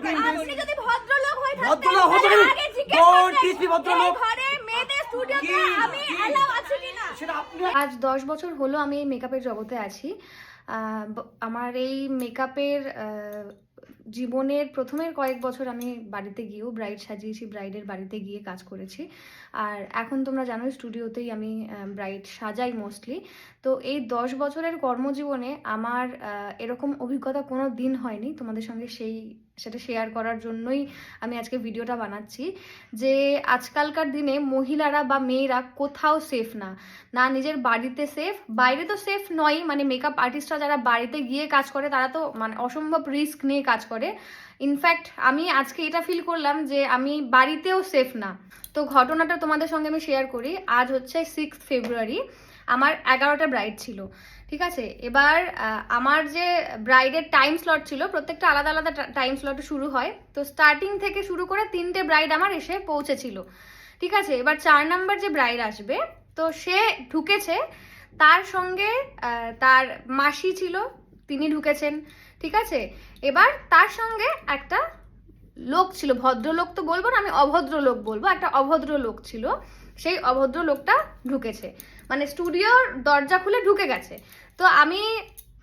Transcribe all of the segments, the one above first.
are doing this? আপনি যদি ভদ্রলোক হয়ে থাকতেন ভদ্রলোক হতে তাহলে আগে জিজ্ঞেস Don't করতেন, teach me ভদ্রলোক। এই ঘরে মেয়েদের স্টুডিওতে কি? আমি কি? অ্যালাউ আছি কিনা সেটা আপনি আজ দশ বছর হলো আমি এই মেকআপের জগতে আছি আহ, ব- আমার এই মেকআপের আহ, জীবনের প্রথমের কয়েক বছর আমি বাড়িতে গিয়েও ব্রাইড সাজিয়েছি ব্রাইডের বাড়িতে গিয়ে কাজ করেছি। আর এখন তোমরা জানো স্টুডিওতেই আমি ব্রাইড সাজাই মোস্টলি তো এই দশ বছরের কর্মজীবনে আমার এরকম অভিজ্ঞতা কোনো দিন হয়নি। তোমাদের সঙ্গে সেই, সেটা শেয়ার করার জন্যই আমি আজকে ভিডিওটা বানাচ্ছি। যে আজকালকার দিনে মহিলারা বা মেয়েরা কোথাও সেফ না। না নিজের বাড়িতে সেফ বাইরে তো সেফ নয় মানে মেকআপ আর্টিস্টরা যারা বাড়িতে গিয়ে কাজ করে, তারা তো মানে অসম্ভব রিস্ক নিয়ে কাজ করে। ইনফ্যাক্ট আমি আজকে এটা ফিল করলাম যে আমি বাড়িতেও সেফ না। তো ঘটনাটা তোমাদের সঙ্গে আমি শেয়ার করি। আজ হচ্ছে সিক্স ফেব্রুয়ারি আমার এগারোটা ব্রাইড ছিল। ঠিক আছে? এবার আমার যে ব্রাইডের টাইম স্লট ছিল, প্রত্যেকটা আলাদা আলাদা টাইম স্লটে শুরু হয়। তো স্টার্টিং থেকে শুরু করে তিনটে ব্রাইড আমার এসে পৌঁছেছিল। ঠিক আছে? এবার চার নাম্বার যে ব্রাইড আসবে, তো সে ঢুকেছে। তার সঙ্গে তার মাসি ছিল, তিনি ঢুকেছেন। ঠিক আছে? এবার তার সঙ্গে একটা লোক ছিল, ভদ্রলোক তো বলব না, আমি অভদ্র লোক বলব, একটা অভদ্র লোক ছিল, সেই অভদ্র লোকটা ঢুকেছে। মানে স্টুডিওর দরজা খুলে ঢুকে গেছে। তো আমি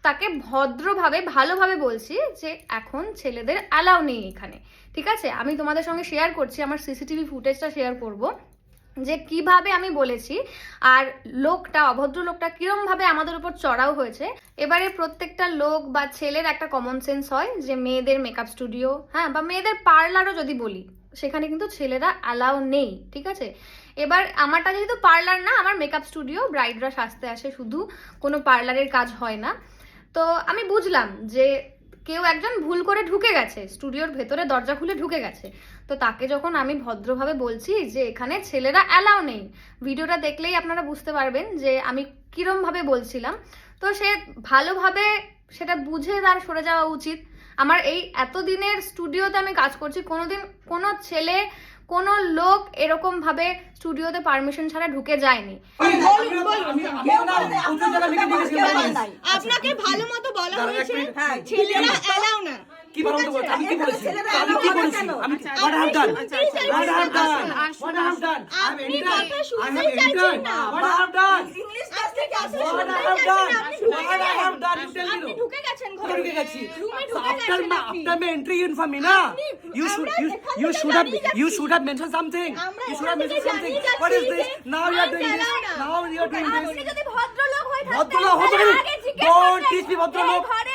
তাকে ভদ্রভাবে, ভালোভাবে বলছি যে এখন ছেলেদের অ্যালাউ নেই এখানে। ঠিক আছে? আমি তোমাদের সঙ্গে শেয়ার করছি, আমার সিসিটিভি ফুটেজটা শেয়ার করব। যে কীভাবে আমি বলেছি, আর লোকটা, অভদ্র লোকটা কিরম ভাবে আমাদের উপর চড়াও হয়েছে, এবারে প্রত্যেকটা লোক বা ছেলের একটা কমন সেন্স হয় যে মেয়েদের মেকআপ স্টুডিও হ্যাঁ বা মেয়েদের পার্লারও যদি বলি, সেখানে কিন্তু ছেলেরা অ্যালাউ নেই, ঠিক আছে? এবার আমারটা যেহেতু পার্লার না, আমার মেকআপ স্টুডিও ব্রাইডরা সাজতে আসে, শুধু কোনো পার্লারের কাজ হয় না। তো আমি বুঝলাম যে কেউ একজন ভুল করে ঢুকে গেছে, স্টুডিওর ভেতরে দরজা খুলে ঢুকে গেছে। তো তাকে যখন আমি ভদ্রভাবে বলছি যে, এখানে ছেলেরা অ্যালাউ নেই। ভিডিওটা দেখলেই আপনারা বুঝতে পারবেন যে, আমি কীরমভাবে বলছিলাম। তো সে ভালোভাবে সেটা বুঝে তার সরে যাওয়া উচিত। আমার এই এতদিনের স্টুডিওতে আমি কাজ করছি কোনোদিন কোনো ছেলে কোনো লোক এরকম ভাবে স্টুডিওতে পারমিশন ছাড়া ঢুকে যায়নি। আপনাকে ভালো মতো বলা হয়েছে হ্যাঁ, ছেলেরা অ্যালাউ না। কি বলতো বলতো আমি কি বলেছি আমি কি বলেছি আমি what I have done what I have done what I have done I'm আপনি entered I have entered what I have done English class থেকে আসলে what I have done what I have done you tell me আপনি ঢুকে গেছেন ঘরে ঢুকে গেছি রুমে ঢুকে after গেছেন my after my entry in for me na you should you you should have you should have mentioned something you should have mentioned something what is this now you are doing this now you are doing this ভদ্রলোক হয়ে থাকতেন ভদ্রলোক হতে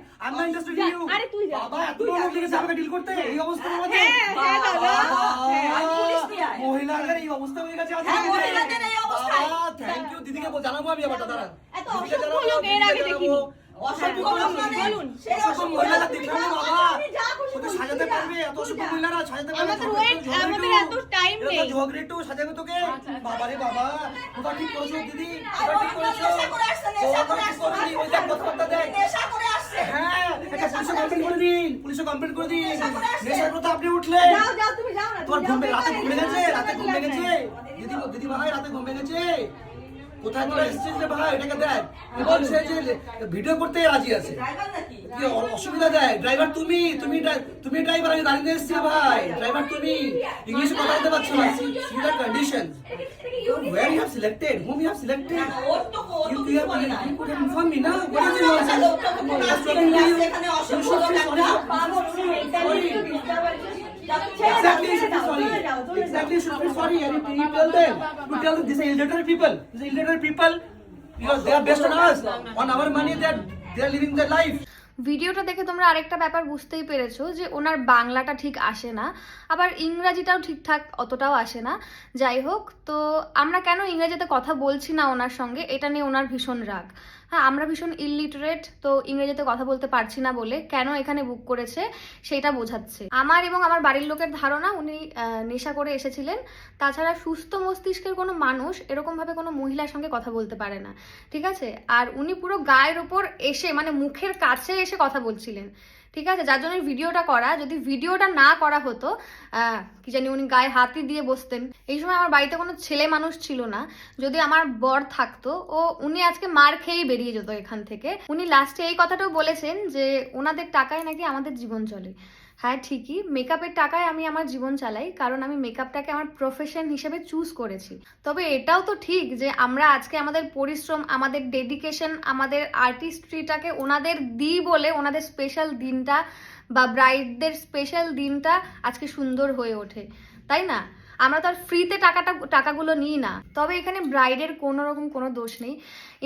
I'm not interested in you আরে তুই যা। বাবা এত বড় লোক দেখেছে আমাকে ডিল করতে এই অবস্থার মধ্যে হ্যাঁ, দাদা। মহিলাদের এই অবস্থা হয়ে গেছে আজকে হ্যাঁ, মহিলাদের এই অবস্থায়। থ্যাংক ইউ দিদিকে বল- জানাব আমি ব্যাপারটা দাঁড়া এত অসভ্য লোক এর আগে দেখিনি। অসভ্য অসভ্য লোক মানে বলুন। সেই অসভ্য মহিলারা না বাবা সাজাতে পারবে এত অসভ্য মহিলারা সাজাতে পারবে আমাদের ঝগড়া আমাদের এত এরকম নেই। ঝগড়া একটু সাজাবে তোকে বাবা রে বাবা কোথা ঠিক করেছ দিদি কোথা ঠিক করেছ কোথা ঠিক। করেছ? ওই দেখ কথাবার্তা দেখ নেশা করে আসছে। হ্যাঁ একটা পুলিশে কমপ্লেন করে দিন পুলিশে কমপ্লেন করে দিন। করে। নেশার কথা আপনি উঠলেন যাও, যাও, তুমি যাও না, তোমার ঘুম রাতে ঘুম ভেঙেছে রাতে ঘুম ভেঙেছে। দিদি দিদি ভাই রাতে ঘুম ভেঙেছে। কোথায় তোরা এসেছিস রে ভাই এটাকে দেখ। বলছে যে ভিডিও করতে রাজি আছে। কি অসুবিধা দেয়? ড্রাইভার তুমি তুমি তুমি ড্রাইভার আমি দাঁড়িয়ে এসেছি ভাই। ড্রাইভার তুমি। ইংলিশে কথা বলতে পারছ না। See the condition where you have selected? Whom you have selected? You you have you could have informed me na what is your nonsense I was talking to you should feel sorry. Exactly, you should be sorry. Exactly, you should sorry. And you, you tell them, you tell them, these are illiterate people. These are illiterate people. Because they are based on us, on our money. They are, they are living their life. ভিডিওটা দেখে তোমরা আরেকটা ব্যাপার বুঝতেই পেরেছ যে ওনার বাংলাটা ঠিক আসে না, আবার ইংরাজিটাও ঠিকঠাক অতটাও আসে না। যাই হোক, তো আমরা কেন ইংরেজিতে কথা বলছি না ওনার সঙ্গে? এটা নিয়ে ওনার ভীষণ রাগ। হ্যাঁ আমরা ভীষণ ইলিটারেট তো ইংরেজিতে কথা বলতে পারছি না বলে কেন এখানে বুক করেছে সেটা বোঝাচ্ছে। আমার এবং আমার বাড়ির লোকের ধারণা, উনি নেশা করে এসেছিলেন। তাছাড়া সুস্থ মস্তিষ্কের কোনো মানুষ এরকমভাবে কোনো মহিলার সঙ্গে কথা বলতে পারে না, ঠিক আছে? আর উনি পুরো গায়ের ওপর এসে মানে মুখের কাছে এসে কথা বলছিলেন। ঠিক আছে? যার জন্য ভিডিওটা করা। যদি ভিডিওটা না করা হতো কি জানি উনি গায়ে হাতি দিয়ে বসতেন। এই সময় আমার বাড়িতে কোনো ছেলে মানুষ ছিল না। যদি আমার বর থাকতো, ও, উনি আজকে মার খেয়েই বেরিয়ে যেত এখান থেকে। উনি লাস্টে এই কথাটাও বলেছেন যে, ওনাদের টাকায় নাকি আমাদের জীবন চলে। হ্যাঁ ঠিকই। মেকআপের টাকায় আমি আমার জীবন চালাই, কারণ আমি মেকআপটাকে আমার প্রফেশন হিসেবে চুজ করেছি। তবে এটাও তো ঠিক যে আমরা আজকে আমাদের পরিশ্রম, আমাদের ডেডিকেশন আমাদের আর্টিস্ট্রিটাকে ওনাদের দিই বলে, ওনাদের স্পেশাল দিনটা বা ব্রাইডদের স্পেশাল দিনটা আজকে সুন্দর হয়ে ওঠে। তাই না? আমরা তো আর ফ্রিতে টাকাটা, টাকাগুলো নিই না। তবে এখানে ব্রাইডের কোনো রকম কোনো দোষ নেই।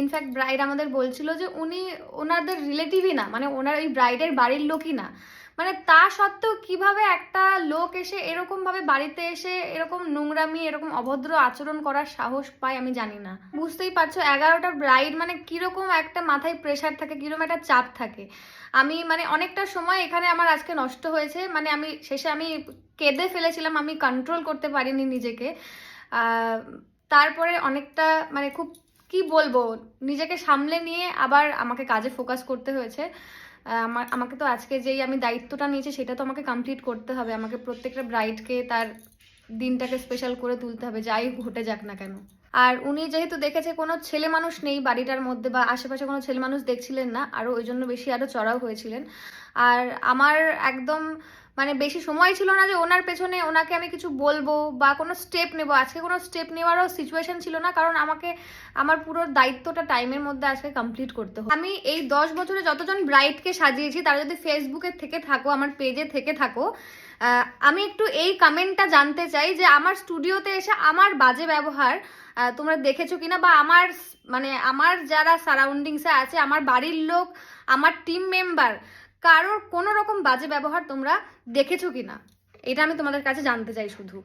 ইনফ্যাক্ট ব্রাইড আমাদের বলছিল যে উনি ওনাদের রিলেটিভই না মানে ওনার ওই ব্রাইডের বাড়ির লোকই না। মানে তা সত্ত্বেও কীভাবে একটা লোক এসে এরকম ভাবে বাড়িতে এসে এরকম নোংরামি, এরকম অভদ্র আচরণ করার সাহস পায় আমি জানি না। বুঝতেই পারছ, এগারোটা ব্রাইড মানে কীরকম একটা মাথায় প্রেশার থাকে, কীরকম একটা চাপ থাকে। আমি মানে অনেকটা সময় এখানে আমার আজকে নষ্ট হয়েছে মানে আমি শেষে আমি কেঁদে ফেলেছিলাম, আমি কন্ট্রোল করতে পারিনি নিজেকে। তারপরে অনেকটা মানে খুব কি বলব, নিজেকে সামলে নিয়ে আবার আমাকে কাজে ফোকাস করতে হয়েছে। আমার, আমাকে তো আজকে যেই আমি দায়িত্বটা নিয়েছি সেটা তো আমাকে কমপ্লিট করতে হবে। আমাকে প্রত্যেকটা ব্রাইডকে তার দিনটাকে স্পেশাল করে তুলতে হবে, যাই ঘটে যাক না কেন। আর উনি যেহেতু দেখেছে কোনো ছেলে মানুষ নেই বাড়িটার মধ্যে বা আশেপাশে কোনো ছেলে মানুষ দেখছিলেন না আরও ওই জন্য বেশি আরও চড়াও হয়েছিলেন। আর আমার একদম মানে বেশি সময় ছিল না যে ওনার পেছনে ওনাকে আমি কিছু বলব বা কোনো স্টেপ নেব। আজকে কোনো স্টেপ নেওয়ারও সিচুয়েশন ছিল না, কারণ আমাকে, আমার পুরো দায়িত্বটা টাইমের মধ্যে আজকে কমপ্লিট করতে হবে আমি এই দশ বছরে যতজন ব্রাইটকে সাজিয়েছি, তারা যদি ফেসবুকে থেকে থাকো, আমার পেজে থেকে থাকো আমি একটু এই কমেন্টটা জানতে চাই যে আমার স্টুডিওতে এসে আমার বাজে ব্যবহার তোমরা দেখেছ কিনা? বা আমার মানে আমার যারা সারাউন্ডিংসে আছে, আমার বাড়ির লোক, আমার টিম মেম্বার কারোর কোনো রকম বাজে ব্যবহার তোমরা দেখেছ কি না এটা আমি তোমাদের কাছে জানতে চাই শুধু।